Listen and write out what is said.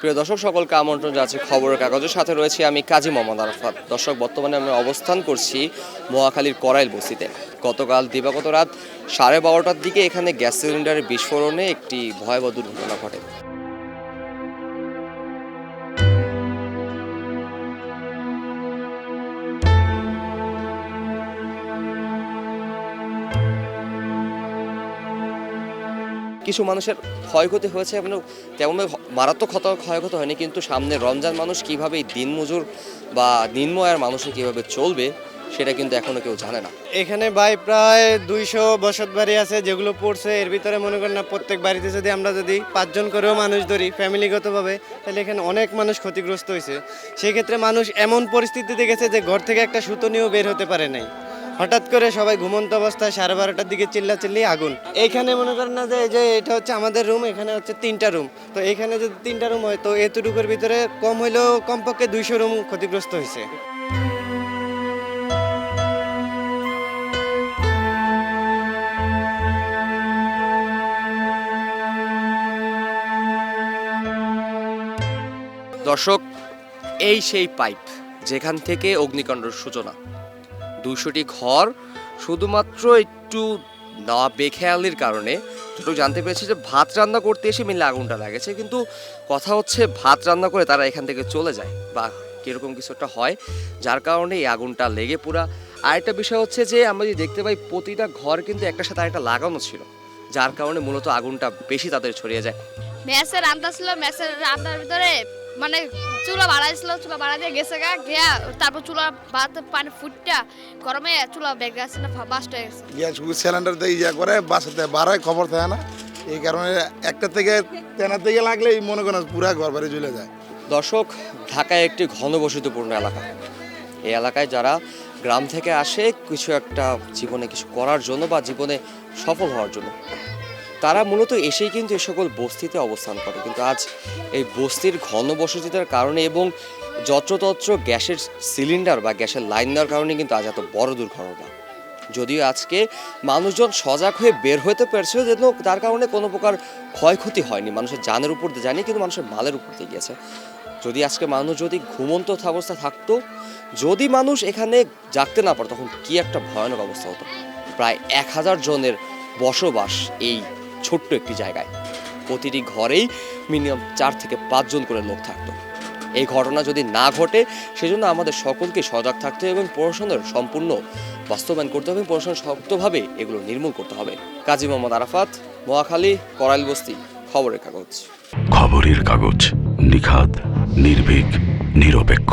প্রিয় দর্শক, সকলকে আমন্ত্রণ যাচ্ছে খবরের কাগজের সাথে। রয়েছে আমি কাজী মোহাম্মদ আরফাত। দর্শক, বর্তমানে আমি অবস্থান করছি মহাখালীর করাইল বস্তিতে গতকাল দিবাগত রাত সাড়ে বারোটার দিকে এখানে গ্যাস সিলিন্ডারের বিস্ফোরণে একটি ভয়াবহ দুর্ঘটনা ঘটে। কিছু মানুষের ক্ষয়ক্ষতি হয়েছে এবং তেমন মারাত্মক ক্ষত ক্ষয়ক্ষতি হয়নি, কিন্তু সামনে রমজান মানুষ কীভাবে এই দিনমজুর বা নিম্ন আয়ের মানুষে কীভাবে চলবে, সেটা কিন্তু এখনও কেউ জানে না। এখানে ভাই প্রায় দুইশো বসত বাড়ি আছে যেগুলো পড়ছে, এর ভিতরে মনে করেন না প্রত্যেক বাড়িতে যদি আমরা যদি পাঁচজন করেও মানুষ ধরি ফ্যামিলিগতভাবে, তাহলে এখানে অনেক মানুষ ক্ষতিগ্রস্ত হয়েছে। সেক্ষেত্রে মানুষ এমন পরিস্থিতিতে গেছে যে ঘর থেকে একটা সুতো নিয়েও বের হতে পারে নাই। হঠাৎ করে সবাই ঘুমন্ত অবস্থায় সাড়ে বারোটার দিকে চিল্লা চিল্লি আগুন। এইখানে মনে করেন না যে যে এটা হচ্ছে আমাদের রুম এখানে হচ্ছে তিনটা রুম তো এখানে যদি তিনটা রুম হয়, তো এতটুকুর ভিতরে কম হইলেও কমপক্ষে দুইশো রুম ক্ষতিগ্রস্ত হয়েছে দর্শক, এই সেই পাইপ, যেখান থেকে অগ্নিকাণ্ডের সূচনা। দুশোটি ঘর, শুধুমাত্র একটু না বেখেয়ালির কারণে। যতটুকু জানতে পেরেছি যে ভাত রান্না করতে এসে মিলে আগুনটা লাগেছে, কিন্তু কথা হচ্ছে ভাত রান্না করে তারা এখান থেকে চলে যায়, বা কীরকম কিছু একটা হয়, যার কারণে এই আগুনটা লেগে পুরা। আরেকটা বিষয় হচ্ছে যে আমরা যদি দেখতে পাই প্রতিটা ঘর কিন্তু একটা সাথে আরেকটা লাগানো ছিল, যার কারণে মূলত আগুনটা বেশি তাদের ছড়িয়ে যায়। ম্যাচের রান্না ছিল ম্যাচের রান্নার ভিতরে মানে চুলা বাড়াইছিল চুলা বাড়া দিয়ে গেছে গা গিয়া তারপর চুলা ভাত পানি ফুটটা গরমে চুলা বেগ গেছে না বাস্ট হয়ে গেছে। গ্যাস সিলিন্ডার দিয়ে ইয়া করে বাসাতে বাড়ায় খবর থাকে না। এই কারণে একটা থেকে তেনা থেকে লাগলে এই মনে করেন পুরা ঘর বাড়ি চলে যায়। দর্শক ঢাকায় একটি ঘনবসতিপূর্ণ এলাকা। এই এলাকায় যারা গ্রাম থেকে আসে কিছু একটা জীবনে কিছু করার জন্য বা জীবনে সফল হওয়ার জন্য। তারা মূলত এসেই কিন্তু এ সকল বস্তিতে অবস্থান করে। কিন্তু আজ এই বস্তির ঘনবসতিতার কারণে এবং যত্রতত্র গ্যাসের সিলিন্ডার বা গ্যাসের লাইন দেওয়ার কারণে কিন্তু আজ এত বড় দুর্ঘটনা। যদিও আজকে মানুষজন সজাগ হয়ে বের হতে পারছিল যেন তার কারণে কোনো প্রকার ক্ষয়ক্ষতি হয়নি। মানুষের জানের উপর দিয়ে জানি কিন্তু মানুষের মালের উপর দিয়ে গিয়েছে। যদি আজকে মানুষ যদি ঘুমন্ত অবস্থা থাকতো, যদি মানুষ এখানে জাগতে না পারতো, তখন কি একটা ভয়ানক অবস্থা হতো? প্রায় এক হাজার জনের বসবাস এই ছোট্ট একটি জায়গায়। প্রতিটি ঘরেই মিনিমাম চার থেকে পাঁচজন করে লোক থাকতো। এই ঘটনা যদি না ঘটে, সেজন্য আমাদের সকলকে সজাগ থাকতে হবে এবং প্রশাসনের সম্পূর্ণ বাস্তবায়ন করতে হবে প্রশাসন শক্তভাবে এগুলো নির্মূল করতে হবে। কাজী মোহাম্মদ আরাফাত মোয়াখালী করাইল বস্তি, খবরের কাগজ। খবরের কাগজ নিখাদ, নির্ভীক, নিরপেক্ষ।